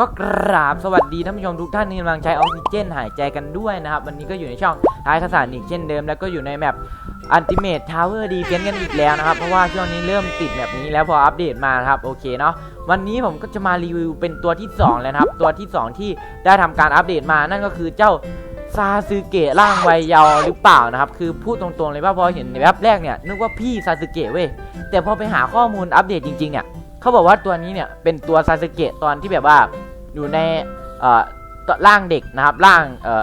ก็กราบสวัสดีท่านผู้ชมทุกท่านที่กำลังใช้ออกซิเจนหายใจกันด้วยนะครับ วันนี้ก็อยู่ในช่องท้ายขสานอีกเช่นเดิม แล้วก็อยู่ในแมปอันติเมททาวเวอร์ดีเฟนกันอีกแล้วนะครับ เพราะว่าช่วงนี้เริ่มติดแบบนี้แล้วพออัปเดตมาครับ โอเคเนาะวันนี้ผมก็จะมารีวิวเป็นตัวที่ 2 แล้วนะครับ ตัวที่ 2 ที่ได้ทำการอัปเดตมานั่นก็คือเจ้าซาสึเกะร่างวัยเยาว์หรือเปล่านะครับ คือพูดตรงๆเลยว่าพอเห็นในแวบแรกเนี่ยนึกว่าพี่ซาสึเกะเว้ยแต่พอไปหาข้อมูลอัปเดตจริงๆเนี่ย เขาบอกว่าตัวนี้เนี่ยเป็นตัวซาสึเกะตอนที่แบบว่าอยู่ในร่างเด็กนะครับร่าง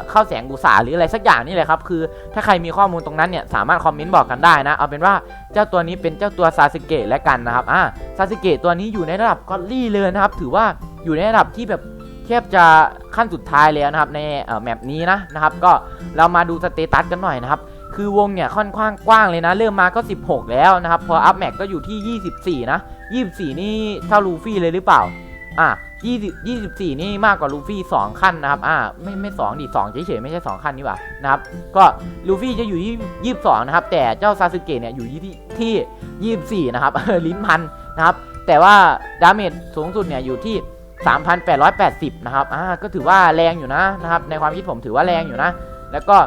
เข้าแสงกุศาหรืออะไรสักอย่างนี่แหละครับคือถ้าใครมีข้อมูลตรงนั้นเนี่ยสามารถคอมเมนต์บอกกันได้นะ เอาเป็นว่าเจ้าตัวนี้เป็นเจ้าตัวซาสึเกะแล้วกันนะครับอ่าซาสึเกะตัวนี้อยู่ในระดับกอตลี่เลยนะครับ ถือว่าอยู่ในระดับที่แบบแทบจะขั้นสุดท้ายแล้วนะครับในแมปนี้นะนะครับ ก็เรามาดูสเตตัสกันหน่อยนะครับคือวงเนี่ยค่อนข้างกว้างเลยนะ เริ่มมาก็ 16 แล้วนะครับพออัพแม็กก็อยู่ที่ 24 นะ 24นี่เท่าลูฟี่เลยหรือเปล่า อะ20 24นี่มากกว่าลูฟี่2ขั้นนะครับ อ่า ไม่ไม่2ดิ2เฉยๆไม่ใช่2ขั้นนี่หว่านะครับ ก็ลูฟี่จะอยู่ที่22นะครับ แต่เจ้าซาสึเกะเนี่ยอยู่ที่ที่24นะครับลิ้นพันนะครับ แต่ว่าดาเมจสูงสุดเนี่ยอยู่ที่ 3,880 นะครับ อ่า ก็ถือว่าแรงอยู่นะนะครับ ในความคิดผมถือว่าแรงอยู่นะ แล้วก็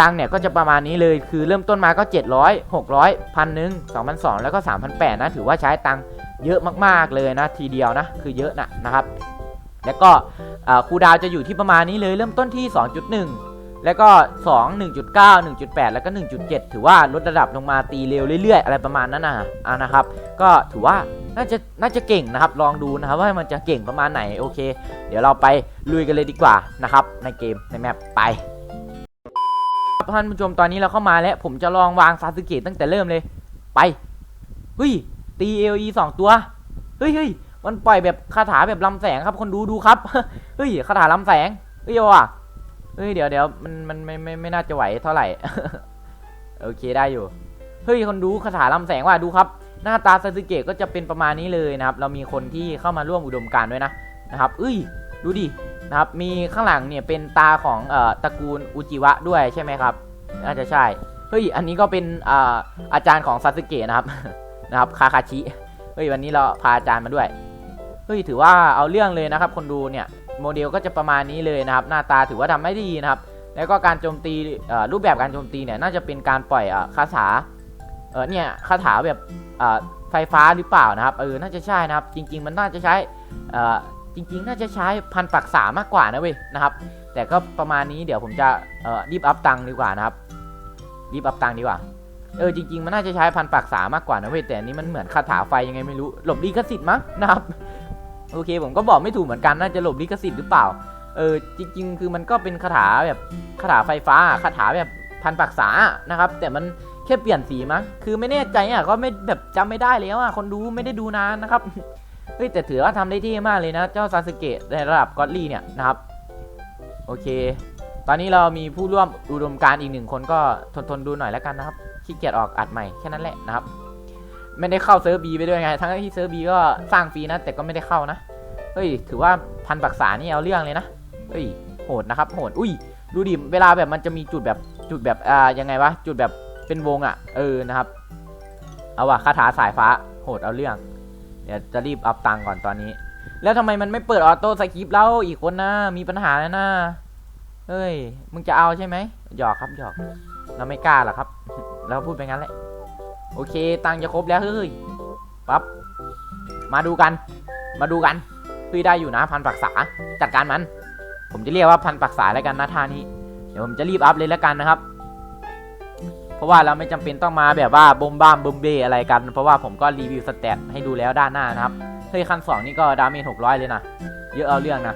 ตังเนี่ยก็จะประมาณนี้เลยคือเริ่มต้นมาก็ 700 600พันหนึ่ง2,200แล้วก็3,800นะถือว่าใช้ตังเยอะมากๆเลยนะทีเดียวนะคือเยอะนะนะครับ แล้วก็คูดาวจะอยู่ที่ประมาณนี้เลยเริ่มต้นที่ 2.1 แล้วก็ 2 1.9 1.8 แล้วก็ 1.7 ถือว่าลดระดับลงมาตีเร็วเรื่อยๆ อะไรประมาณนั้นนะอ่านะครับ ก็ถือว่าน่าจะน่าจะเก่งนะครับ ลองดูนะครับว่ามันจะเก่งประมาณไหนโอเค เดี๋ยวเราไปลุยกันเลยดีกว่านะครับในเกมในแมปไป ท่านผู้ชมตอนนี้เราเข้ามาแล้ว ผมจะลองวางซาสึเกะตั้งแต่เริ่มเลย ไปเฮ้ยตีเอลีสองตัวเฮ้ยเฮ้ยมันปล่อยแบบคาถาแบบลำแสงครับ คนดูดูครับเฮ้ยคาถาลำแสงเฮ้ยว่ะเฮ้ยเดี๋ยวเดี๋ยวมันมันไม่ไม่ไม่น่าจะไหวเท่าไหร่โอเคได้อยู่เฮ้ยคนดูคาถาลำแสงว่ะดูครับ หน้าตาซาสึเกะก็จะเป็นประมาณนี้เลยนะครับ เรามีคนที่เข้ามาร่วมอุดมการด้วยนะนะครับเอ้ยดูดิ นะครับมีข้างหลังเนี่ยเป็นตาของอตระกูลอุจิวะด้วยใช่ไหมครับน่าจะใช่เฮ้ยอันนี้ก็เป็นอาอาจารย์ของซาสึเกะนะครับนะครับคาคาชิเฮ้ยวันนี้เราพาอาจารย์มาด้วยเฮ้ยถือว่าเอาเรื่องเลยนะครับ คนดูเนี่ยโมเดลก็จะประมาณนี้เลยนะครับ หน้าตาถือว่าทำได้ดีนะครับ แล้วก็การโจมตีรูปแบบการโจมตีเนี่ยน่าจะเป็นการปล่อยอคาถาเออเนี่ยคาถาแบบไฟฟ้าหรือเปล่านะครับเออน่าจะใช่นะครับ จริง ๆ มันน่าจะใช้ จริง ๆ น่าจะใช้พันปักษามากกว่านะเว้ยนะครับ แต่ก็ประมาณนี้เดี๋ยวผมจะเอ่อรีบอัพตังค์ดีกว่านะครับรีบอัพตังค์ดีกว่าเออจริงๆมันน่าจะใช้พันปักษามากกว่านะเว้ยแต่อันนี้มันเหมือนคาถาไฟยังไงไม่รู้หลบลิขสิทธิ์มั้งนะครับโอเค ผมก็บอกไม่ถูกเหมือนกันน่าจะหลบลิขสิทธิ์หรือเปล่าเออจริง ๆ คือมันก็เป็นคาถาแบบคาถาไฟฟ้าคาถาแบบพันปักษานะครับ แต่มันแค่เปลี่ยนสีมั้งคือไม่แน่ใจอะก็ไม่แบบจำไม่ได้แล้วอะคนดูไม่ได้ดูนานนะครับ เฮ้ยแต่ถือว่าทำได้เท่มากเลยนะ เจ้าซาสึเกะในระดับก็อดลี่เนี่ยนะครับ โอเค ตอนนี้เรามีผู้ร่วมอุดมการอีกหนึ่งคนก็ทนทนดูหน่อยแล้วกันนะครับขี้เกียจออกอัดใหม่แค่นั้นแหละนะครับ ไม่ได้เข้าเซิร์ฟบีไปด้วยไง ทั้งที่เซิร์ฟบีก็สร้างฟรีนะแต่ก็ไม่ได้เข้านะเฮ้ย ถือว่าพันปักษานี่เอาเรื่องเลยนะเฮ้ยโหดนะครับโหดอุ้ยดูดิเวลาแบบมันจะมีจุดแบบจุดแบบอ่ายังไงวะจุดแบบเป็นวงอะ่ะ เออนะครับ เอาว่ะคาถาสายฟ้าโหดเอาเรื่อง เดี๋ยวจะรีบอัพตังก่อนตอนนี้ แล้วทำไมมันไม่เปิดออโต้สคริปแล้วอีกคนนะมีปัญหาแล้วนะเฮ้ย มึงจะเอาใช่ไหมหยอกครับหยอก เราไม่กล้าหรอกครับเราพูดไปงั้นแหละ โอเค ตังจะครบแล้วเฮ้ยปั๊บมาดูกัน มาดูกันเฮ้ยได้อยู่นะพันปักษาจัดการมัน ผมจะเรียกว่าพันปักษาแล้วกันนะท่านี้ เดี๋ยวผมจะรีบอัพเลยแล้วกันนะครับ เพราะว่าเราไม่จำเป็นต้องมาแบบว่าบมบ้ามบมเบอะไรกัน เพราะว่าผมก็รีวิวสเตตให้ดูแล้วด้านหน้านะครับเฮ้ยขั้นสองนี่ก็ดาเมจหกร้อยเลยนะ เยอะเอาเรื่องนะ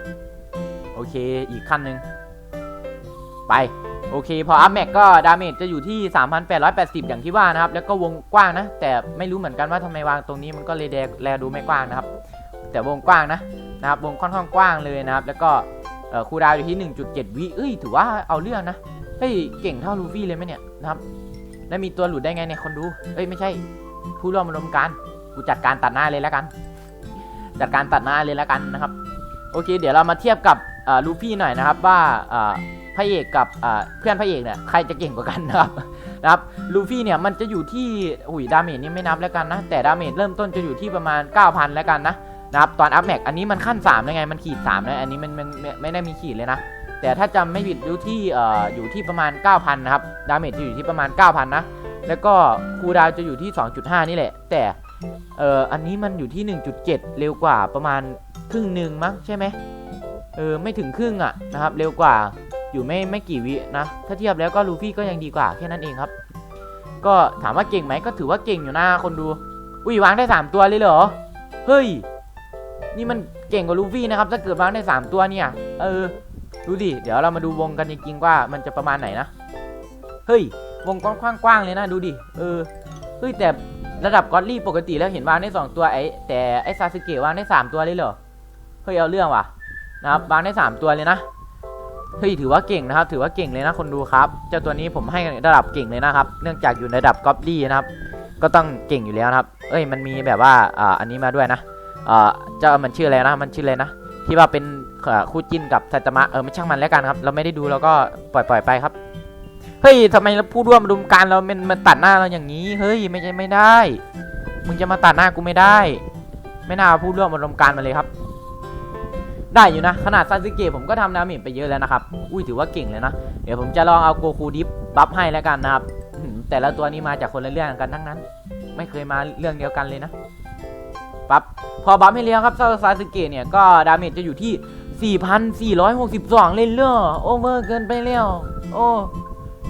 โอเคอีกขั้นหนึ่งไปโอเค พออัพแม็กก็ดาเมจจะอยู่ที่ 3,880 อย่างที่ว่านะครับ แล้วก็วงกว้างนะ แต่ไม่รู้เหมือนกันว่าทำไมวางตรงนี้มันก็เลยแดแลดูไม่กว้างนะครับ แต่วงกว้างนะนะครับวงค่อนข้างกว้างเลยนะครับ แล้วก็คูดาวอยู่ที่ 1.7 วิเอ้ย ถือว่าเอาเรื่องนะเฮ้ยเก่งเท่าลูฟี่เลยไหมเนี่ยนะครับ แล้วมีตัวหลุดได้ไงเนี่ยคนดู เอ้ยไม่ใช่ ผู้ร่วมรวมการกูจัดการตัดหน้าเลยแล้วกัน จัดการตัดหน้าเลยแล้วกันนะครับ โอเค เดี๋ยวเรามาเทียบกับลูฟี่หน่อยนะครับว่าพระเอกกับเพื่อนพระเอกเนี่ยใครจะเก่งกว่ากันนะครับนะครับลูฟี่เนี่ยมันจะอยู่ที่อุ้ยดาเมจนี่ไม่นับแล้วกันนะ แต่ดาเมจเริ่มต้นจะอยู่ที่ประมาณ 9,000 แล้วกันนะนะครับตอนอัพแม็กอันนี้มันขั้น3แล้วไงมันขีด3นะอันนี้มันมันไม่ได้มีขีดเลยนะ แต่ถ้าจำไม่ผิดอยู่ที่เอ่ออยู่ที่ประมาณ 9,000 นะครับ ดาเมจจะอยู่ที่ประมาณ 9,000 นะ แล้วก็คูดาวจะอยู่ที่ 2.5 นี่แหละ แต่เอ่ออันนี้มันอยู่ที่ 1.7 เร็วกว่าประมาณครึ่งหนึ่งมั้งใช่ไหมเออไม่ถึงครึ่งอะนะครับเร็วกว่าอยู่ไม่ไม่กี่วินะ ถ้าเทียบแล้วก็ลูฟี่ก็ยังดีกว่าแค่นั้นเองครับ ก็ถามว่าเก่งไหมก็ถือว่าเก่งอยู่นะคนดู อุ้ยวางได้ 3 ตัวเลยเหรอ เฮ้ย นี่มันเก่งกว่าลูฟี่นะครับ ถ้าเกิดวางได้ 3 ตัวเนี่ย เออ ดูดิ เดี๋ยวเรามาดูวงกันจริงๆว่ามันจะประมาณไหนนะ เฮ้ย วงกว้างๆเลยนะดูดิ เออ เฮ้ยแต่ระดับกอตลี่ปกติแล้วเห็นวางได้ 2 ตัวไอ้แต่ไอ้ซาสึเกะวางได้ 3 ตัวเลยเหรอ เฮ้ยเอาเรื่องว่ะนะครับวางได้ 3 ตัวเลยนะ เฮ้ยถือว่าเก่งนะครับ ถือว่าเก่งเลยนะคนดูครับ เจ้าตัวนี้ผมให้ระดับเก่งเลยนะครับ เนื่องจากอยู่ในระดับกอตลี่นะครับ ก็ต้องเก่งอยู่แล้วนะครับ เอ้ยมันมีแบบว่าอ่าอันนี้มาด้วยนะอ่อเจ้ามันชื่ออะไรนะ มันชื่ออะไรนะ ที่ว่าเป็นคู่จิ้นกับไซตามะเออไม่ช่างมันแล้วกันครับ เราไม่ได้ดูเราก็ปล่อยปล่อยไปครับ เฮ้ยทำไมเราพูดร่วมรุมการเรามันมันตัดหน้าเราอย่างนี้ เฮ้ยไม่ใช่ไม่ได้ มึงจะมาตัดหน้ากูไม่ได้ ไม่น่าพูดร่วมรุมการมาเลยครับ ได้อยู่นะ ขนาดซาสึเกะผมก็ทำดาเมจไปเยอะแล้วนะครับ อุ้ยถือว่าเก่งเลยนะ เดี๋ยวผมจะลองเอาโกคูดิฟบัฟให้แล้วกันนะครับ แต่ละตัวนี้มาจากคนละเรื่องกันทั้งนั้น ไม่เคยมาเรื่องเดียวกันเลยนะ ปั๊บพอบัฟให้เลี้ยงครับซาสึเกะเนี่ยก็ดาเมจจะอยู่ที่ 4,462 เลยเลอโอเวอร์เกินไปแล้วโอ้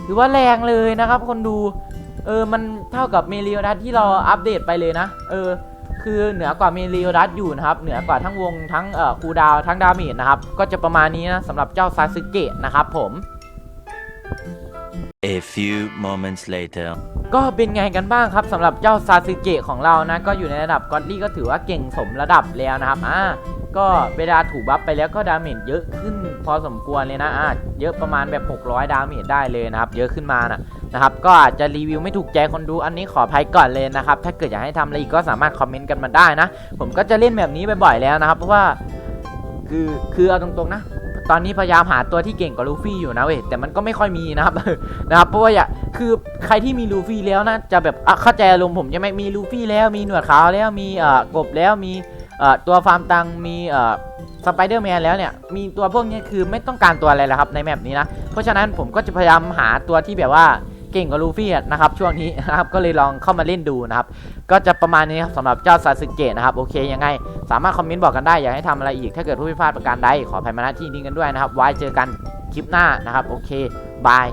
ถือว่าแรงเลยนะครับ คนดู เออมันเท่ากับเมลิโอดัสที่เราอัปเดตไปเลยนะ เออ คือเหนือกว่าเมลิโอดัสอยู่นะครับ เหนือกว่าทั้งวงทั้งเอ่อคูดาวทั้งดาเมจนะครับ ก็จะประมาณนี้นะสำหรับเจ้าซาสึเกะนะครับผม A few moments later. ก็เป็นไงกันบ้างครับสำหรับเจ้าซาสึเกะของเรานะ ก็อยู่ในระดับกอตลี่ก็ถือว่าเก่งสมระดับแล้วนะครับอ่าก็เวลาถูบัฟไปแล้วก็ดาเมจเยอะขึ้นพอสมควรเลยนะอ่าเยอะประมาณแบบ 600 ดาเมจได้เลยนะครับ เยอะขึ้นมานะนะครับ ก็อาจจะรีวิวไม่ถูกใจคนดูอันนี้ขออภัยก่อนเลยนะครับ ถ้าเกิดอยากให้ทำอะไรอีกก็สามารถคอมเมนต์กันมาได้นะ ผมก็จะเล่นแบบนี้บ่อยๆแล้วนะครับ เพราะว่าคือคือเอาตรงๆนะ ตอนนี้พยายามหาตัวที่เก่งกว่าลูฟี่อยู่นะเว้ยแต่มันก็ไม่ค่อยมีนะครับนะครับเพราะว่าอย่าคือใครที่มีลูฟี่แล้วนะจะแบบเข้าใจอารมณ์ผมใช่ไหมมีลูฟี่แล้วมีหนวดขาวแล้วมีเอ่อกบแล้วมีเอ่อตัวฟาร์มตังมีเอ่อสไปเดอร์แมนแล้วเนี่ยมีตัวพวกนี้คือไม่ต้องการตัวอะไรแล้วครับในแมปนี้นะเพราะฉะนั้นผมก็จะพยายามหาตัวที่แบบว่า เก่งกว่าลูฟี่นะครับช่วงนี้นะครับก็เลยลองเข้ามาเล่นดูนะครับก็จะประมาณนี้ครับสำหรับเจ้าซาสึเกะนะครับโอเคยังไง สามารถคอมเมนต์บอกกันได้อยากให้ทำอะไรอีกถ้าเกิดผู้พิพาทประการใดขออภัยมาณที่นี้กันด้วยนะครับไว้เจอกันคลิปหน้านะครับโอเคบาย